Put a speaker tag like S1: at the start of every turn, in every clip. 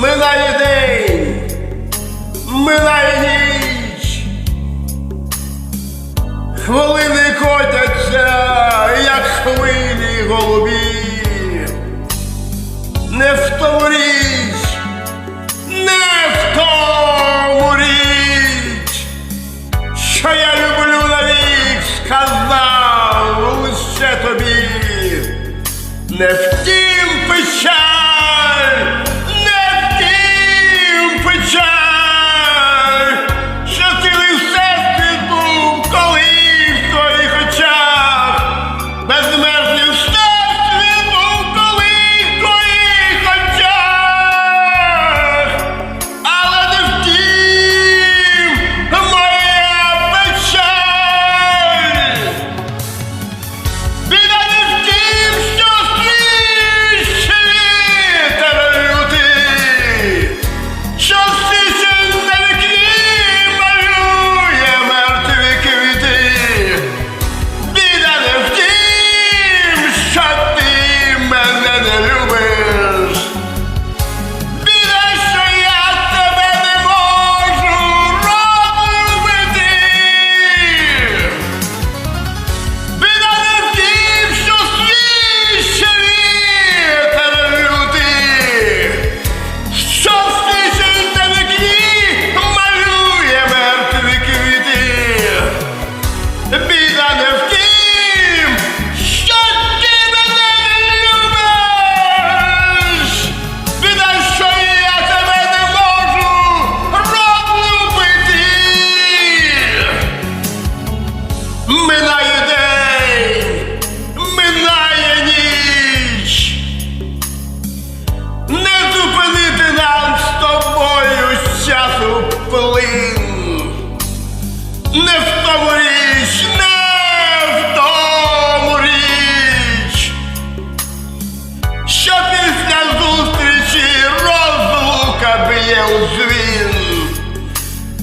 S1: минає день, минає ніч, хвилини котяться, як хвилі голубі, не втомрі.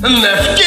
S1: left.